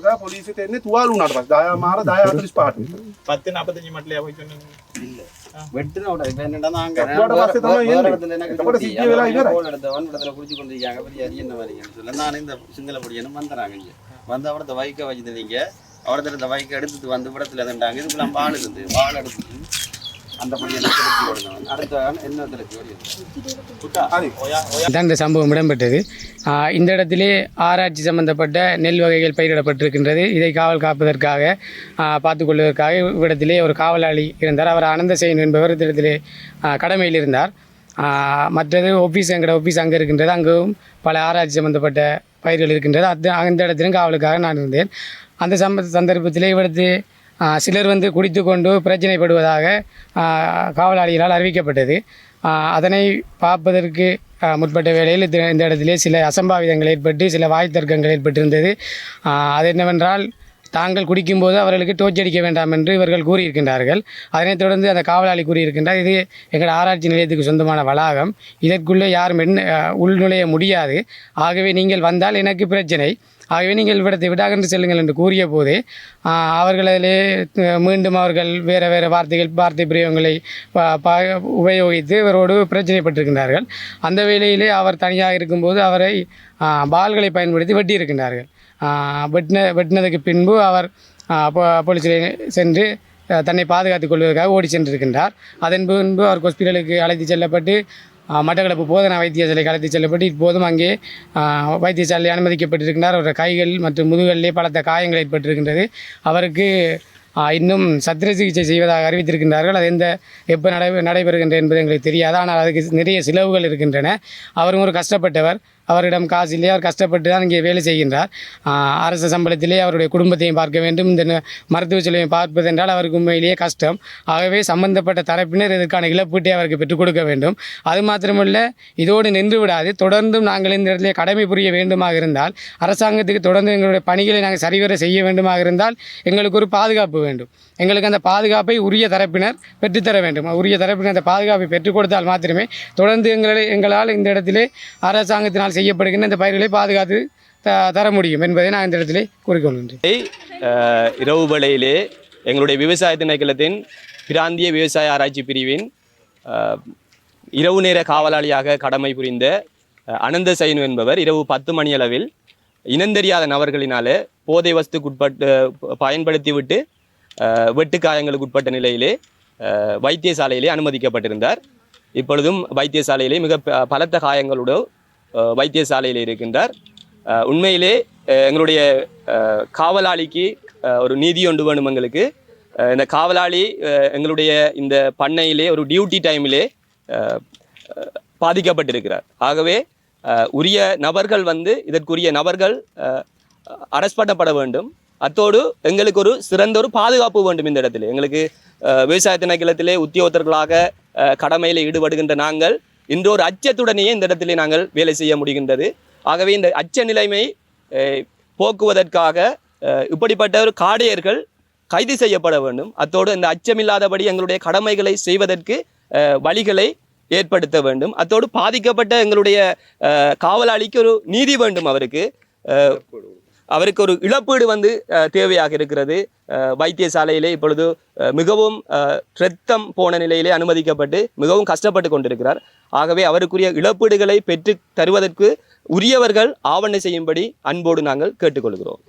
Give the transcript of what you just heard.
කරා පොලිසියට එන්නේ තුවාල වුණාට පස්සේ දායා මාර දායා 45ට. பத்து நாற்பத்தஞ்சு மட்டும் போய் சொன்னீங்க இல்ல வெட்டுன உடனே இப்ப என்னடா நாங்க வெட்டுனோட பஸ்ஸு தான் வேற ஏறுது. இடத்துல எனக்கு எத்தப்பட குடிச்சு, சிக்கிய வேலை அவங்க இவரே. கோல் எடுத்தவன் இடத்துல குடிச்சு கொண்டு இருக்காங்க பெரிய அரிய என்ன வரீங்கன்னு சொல்ல நான் இந்த சிங்கள பொடியனும் வந்துறாங்க இங்க வந்து அவடத்த வைக்க வச்சுருந்தீங்க அவடத்துல இந்த வைக்க எடுத்துட்டு வந்து விடத்துல இருந்தாங்க இதுக்குள்ள வாள் இருந்து வாள் எடுத்துட்டு இந்த சம்பவம் இடம்பெற்றது. இந்த இடத்திலே ஆராய்ச்சி சம்பந்தப்பட்ட நெல் வகைகள் பயிரிடப்பட்டிருக்கின்றது. இதை காவல் காப்பதற்காக பார்த்துக்கொள்வதற்காக கொள்வதற்காக இவ்விடத்திலே ஒரு காவலாளி இருந்தார். அவர் அனந்தசேன் என்பவர் இடத்திலே கடமையில் இருந்தார். மற்றது ஆஃபீஸ் எங்களோட ஆஃபீஸ் அங்கே இருக்கின்றது. அங்கும் பல ஆராய்ச்சி சம்பந்தப்பட்ட பயிர்கள் இருக்கின்றது. அது அந்த இடத்திலும் காவலுக்காக நான் இருந்தேன். அந்த சம்ப சந்தர்ப்பத்திலே இவ்விடத்து சிலர் வந்து குடித்து கொண்டு பிரச்சனைப்படுவதாக காவலாளிகளால் அறிவிக்கப்பட்டது. அதனை பார்ப்பதற்கு முற்பட்ட வேளையில் இந்த இடத்திலே சில அசம்பாவிதங்கள் ஏற்பட்டு சில வாய் தர்க்கங்கள் ஏற்பட்டிருந்தது. அது என்னவென்றால் தாங்கள் குடிக்கும்போது அவர்களுக்கு டோச்சடிக்க வேண்டாம் என்று இவர்கள் கூறியிருக்கின்றார்கள். அதனைத் தொடர்ந்து அந்த காவலாளி கூறியிருக்கின்றார் இது எங்கள் ஆராய்ச்சி நிலையத்துக்கு சொந்தமான வளாகம். இதற்குள்ளே யாரும் என்ன உள்நுழைய முடியாது. ஆகவே நீங்கள் வந்தால் எனக்கு பிரச்சனை. ஆகவே நீங்கள் இவ்விடத்தை விடாகன்று செல்லுங்கள் என்று கூறிய போதே அவர்கள் அதிலே மீண்டும் அவர்கள் வேறு வேறு வார்த்தைகள் வார்த்தை பிரயோகங்களை ப- ப- உபயோகித்து இவரோடு பிரச்சனைப்பட்டிருக்கின்றார்கள். அந்த வேளையிலே அவர் தனியாக இருக்கும்போது அவரை பால்களை பயன்படுத்தி வெட்டியிருக்கின்றார்கள். வெட்டின வெட்டினதுக்கு பின்பு அவர் போலீஸில் சென்று தன்னை பாதுகாத்துக் கொள்வதற்காக ஓடி சென்றிருக்கின்றார். அதன் பின்பு அவர் ஹாஸ்பிட்டலுக்கு அழைத்து செல்லப்பட்டு மட்டக்களப்பு போதனா வைத்தியசாலைக்கு அழைத்து செல்லப்பட்டு இப்போதும் அங்கே வைத்தியசாலை அனுமதிக்கப்பட்டிருக்கின்றார். அவருடைய கைகள் மற்றும் முதுகலிலே பலத்த காயங்கள் ஏற்பட்டிருக்கின்றது. அவருக்கு இன்னும் சத்திர சிகிச்சை செய்வதாக அறிவித்திருக்கின்றார்கள். அது எந்த எப்போ நடை நடைபெறுகின்ற என்பது எங்களுக்கு தெரியாது. ஆனால் அதுக்கு நிறைய செலவுகள் இருக்கின்றன. அவரும் ஒரு கஷ்டப்பட்டவர். அவரிடம் காசு இல்லை அவர் கஷ்டப்பட்டு தான் இங்கே வேலை செய்கின்றார். அரசு சம்பளத்திலே அவருடைய குடும்பத்தையும் பார்க்க வேண்டும். இந்த மருத்துவ செலவையும் பார்ப்பது என்றால் அவருக்கு உண்மையிலேயே கஷ்டம். ஆகவே சம்பந்தப்பட்ட தரப்பினர் இதற்கான இழப்பீட்டை அவருக்கு பெற்றுக் கொடுக்க வேண்டும். அது மாத்திரமல்ல இதோடு நின்று விடாது. தொடர்ந்தும் நாங்கள் இந்த இடத்துல கடமை புரிய வேண்டுமாக இருந்தால் அரசாங்கத்துக்கு தொடர்ந்து எங்களுடைய பணிகளை நாங்கள் சரிவர செய்ய வேண்டுமாக இருந்தால் எங்களுக்கு ஒரு பாதுகாப்பு வேண்டும். எங்களுக்கு அந்த பாதுகாப்பை உரிய தரப்பினர் பெற்றுத்தர வேண்டும். உரிய தரப்பினர் அந்த பாதுகாப்பை பெற்றுக் கொடுத்தால் மாத்திரமே தொடர்ந்து எங்களை எங்களால் இந்த இடத்திலே அரசாங்கத்தினால் செய்யப்படுகின்ற இந்த பயிர்களை பாதுகாத்து த தர முடியும் என்பதை நான் இந்த இடத்திலே கூறிக்கொள்கின்றேன் இரவு வேளையிலே எங்களுடைய விவசாய திணைக்களத்தின் பிராந்திய விவசாய ஆராய்ச்சி பிரிவின் இரவு நேர காவலாளியாக கடமை புரிந்த அனந்த சைனு என்பவர் இரவு பத்து மணி அளவில் இனந்தெரியாத நபர்களினாலே போதை வஸ்துக்குட்பட்டு பயன்படுத்திவிட்டு வெட்டுக்காயங்களுக்கு வெட்டு காயங்களுக்கு உட்பட்ட நிலையிலே வைத்தியசாலையிலே அனுமதிக்கப்பட்டிருந்தார். இப்பொழுதும் வைத்தியசாலையிலே மிக பலத்த காயங்களோடு வைத்தியசாலையில் இருக்கின்றார். உண்மையிலே எங்களுடைய காவலாளிக்கு ஒரு நீதி ஒன்று வேணும் எங்களுக்கு. இந்த காவலாளி எங்களுடைய இந்த பண்ணையிலே ஒரு டியூட்டி டைமிலே பாதிக்கப்பட்டிருக்கிறார். ஆகவே உரிய நபர்கள் வந்து இதற்குரிய நபர்கள் அரெஸ்ட் பண்ணப்பட வேண்டும். அத்தோடு எங்களுக்கு ஒரு சிறந்த ஒரு பாதுகாப்பு வேண்டும் இந்த இடத்துல. எங்களுக்கு விவசாய திணைக்களத்திலே உத்தியோகத்தர்களாக கடமையில் ஈடுபடுகின்ற நாங்கள் இன்று ஒரு அச்சத்துடனேயே இந்த இடத்திலே நாங்கள் வேலை செய்ய முடிகின்றது. ஆகவே இந்த அச்ச நிலைமை போக்குவதற்காக இப்படிப்பட்ட ஒரு காடையர்கள் கைது செய்யப்பட வேண்டும். அத்தோடு இந்த அச்சமில்லாதபடி எங்களுடைய கடமைகளை செய்வதற்கு வழிகளை ஏற்படுத்த வேண்டும். அத்தோடு பாதிக்கப்பட்ட எங்களுடைய காவலாளிக்கு ஒரு நீதி வேண்டும் அவருக்கு. அவருக்கு ஒரு இழப்பீடு வந்து தேவையாக இருக்கிறது. வைத்தியசாலையிலே இப்பொழுது மிகவும் அஹ், இரத்தம் போன நிலையிலே அனுமதிக்கப்பட்டு மிகவும் கஷ்டப்பட்டு கொண்டிருக்கிறார். ஆகவே அவருக்குரிய இழப்பீடுகளை பெற்று தருவதற்கு உரியவர்கள் ஆவணை செய்யும்படி அன்போடு நாங்கள் கேட்டுக்கொள்கிறோம்.